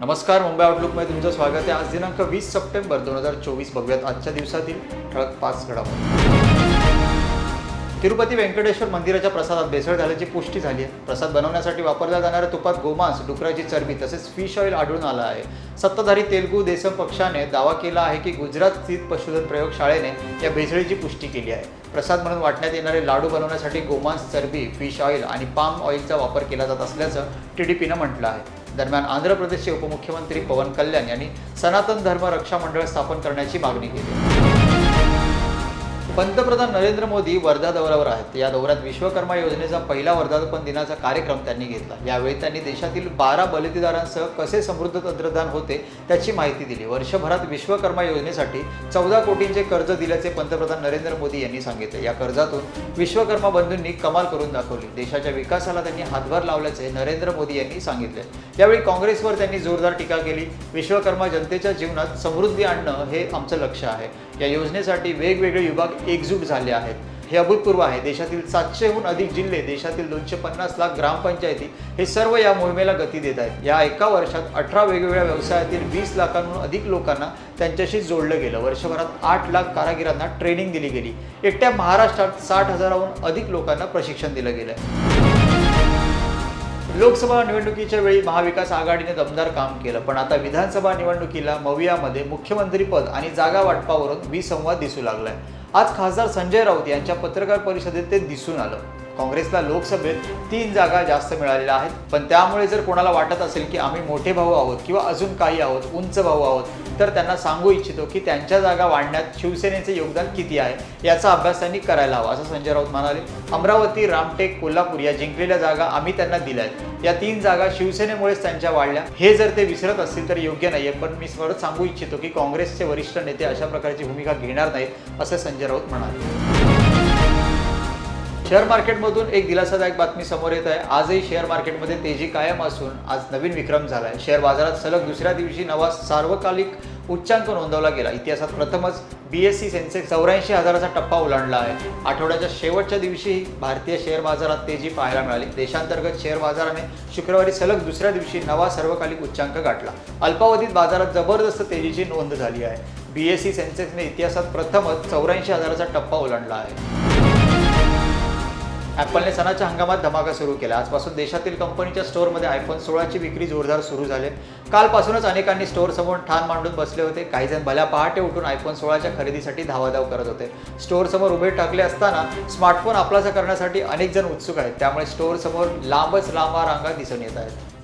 नमस्कार मुंबई आउटलुकमध्ये तुमचं स्वागत आहे. आज दिनांक वीस सप्टेंबर दोन हजार चोवीस बघूयात आजच्या दिवसातील ठळक पाच घडामोडी. तिरुपती व्यंकटेश्वर मंदिराच्या प्रसादात भेसळ झाल्याची पुष्टी झाली आहे. प्रसाद बनवण्यासाठी वापरल्या जाणाऱ्या तुपात गोमांस डुकराची चरबी तसेच फिश ऑइल आढळून आलं आहे. सत्ताधारी तेलगू देसम पक्षाने दावा केला आहे की गुजरात स्थित पशुधन प्रयोगशाळेने या भेसळीची पुष्टी केली आहे. प्रसाद म्हणून वाटण्यात येणारे लाडू बनवण्यासाठी गोमांस चरबी फिश ऑइल आणि पाम ऑइलचा वापर केला जात असल्याचं टी डीपीनं म्हटलं आहे. दरम्यान आंध्र प्रदेशचे उपमुख्यमंत्री पवन कल्याण यांनी सनातन धर्म रक्षा मंडळ स्थापन करण्याची मागणी केली. पंतप्रधान नरेंद्र मोदी वर्धा दौऱ्यावर आहेत. या दौऱ्यात विश्वकर्मा योजनेचा पहिला वर्धापन दिनाचा कार्यक्रम त्यांनी घेतला. यावेळी त्यांनी देशातील बारा बलिदारांसह कसे समृद्ध तंत्रज्ञान होते त्याची माहिती दिली. वर्षभरात विश्वकर्मा योजनेसाठी चौदा कोटींचे कर्ज दिल्याचे पंतप्रधान नरेंद्र मोदी यांनी सांगितले. या कर्जातून विश्वकर्मा बंधूंनी कमाल करून दाखवली. देशाच्या विकासाला त्यांनी हातभार लावल्याचे नरेंद्र मोदी यांनी सांगितले. यावेळी काँग्रेसवर त्यांनी जोरदार टीका केली. विश्वकर्मा जनतेच्या जीवनात समृद्धी आणणं हे आमचं लक्ष आहे. या योजनेसाठी वेगवेगळे विभाग एकजूट झाले आहेत. हे अभूतपूर्व आहे. देशातील सातशेहून अधिक जिल्हे देशातील दोनशे पन्नास लाख ग्रामपंचायती हे सर्व या मोहिमेला गती देत आहेत. या एका वर्षात अठरा वेगवेगळ्या व्यवसायातील वीस लाखांहून अधिक लोकांना त्यांच्याशी जोडलं गेलं. वर्षभरात आठ लाख कारागिरांना ट्रेनिंग दिली गेली. एकट्या महाराष्ट्रात साठ हजाराहून अधिक लोकांना प्रशिक्षण दिलं गेलं. लोकसभा निवडणुकीच्या वेळी महाविकास आघाडीने दमदार काम केलं. पण आता विधानसभा निवडणुकीला मवियामध्ये मुख्यमंत्रीपद आणि जागा वाटपावरून विसंवाद दिसू लागलाय. आज खासदार संजय राऊत यांच्या पत्रकार परिषदेत ते दिसून आलं. काँग्रेसला लोकसभेत तीन जागा जास्त मिळालेल्या आहेत. पण त्यामुळे जर कोणाला वाटत असेल की आम्ही मोठे भाऊ आहोत किंवा अजून काही आहोत उंच भाऊ आहोत तर त्यांना सांगू इच्छितो की त्यांच्या जागा वाढण्यात शिवसेनेचे योगदान किती आहे याचा अभ्यास त्यांनी करायला हवा असं संजय राऊत म्हणाले. अमरावती रामटेक कोल्हापूर या जिंकलेल्या जागा आम्ही त्यांना दिल्या आहेत. या तीन जागा शिवसेनेमुळेच त्यांच्या वाढल्या. हे जर ते विसरत असतील तर योग्य नाहीये पण मी परत सांगू इच्छितो की काँग्रेसचे वरिष्ठ नेते अशा प्रकारची भूमिका घेणार नाहीत असं संजय राऊत म्हणाले. शेअर मार्केटमधून एक दिलासादायक बातमी समोर येत आहे. आजही शेअर मार्केटमध्ये तेजी कायम असून आज नवीन विक्रम झाला आहे शेअर बाजारात सलग दुसऱ्या दिवशी नवा सार्वकालिक उच्चांक नोंदवला गेला. इतिहासात प्रथमच बी एस सी सेन्सेक्स चौऱ्याऐंशी हजाराचा टप्पा ओलांडला आहे. आठवड्याच्या शेवटच्या दिवशीही भारतीय शेअर बाजारात तेजी पाहायला मिळाली. देशांतर्गत शेअर बाजाराने शुक्रवारी सलग दुसऱ्या दिवशी नवा सर्वकालिक उच्चांक गाठला. अल्पावधीत बाजारात जबरदस्त तेजीची नोंद झाली आहे. बी एस सी सेन्सेक्सने इतिहासात प्रथमच चौऱ्याऐंशी हजाराचा टप्पा ओलांडला आहे. ॲपलने सणाच्या हंगामात धमाका सुरू केला. आजपासून देशातील कंपनीच्या स्टोअरमध्ये आयफोन सोळाची विक्री जोरदार सुरू झाली. कालपासूनच अनेकांनी स्टोअर समोर ठाण मांडून बसले होते. काही जण भल्या पहाटे उठून आयफोन सोळाच्या खरेदीसाठी धावाधाव करत होते. स्टोअर समोर उभे टाकले असताना स्मार्टफोन आपलासा करण्यासाठी अनेक जण उत्सुक आहेत. त्यामुळे स्टोअर समोर लांबच लांब रांगा दिसून येत आहेत.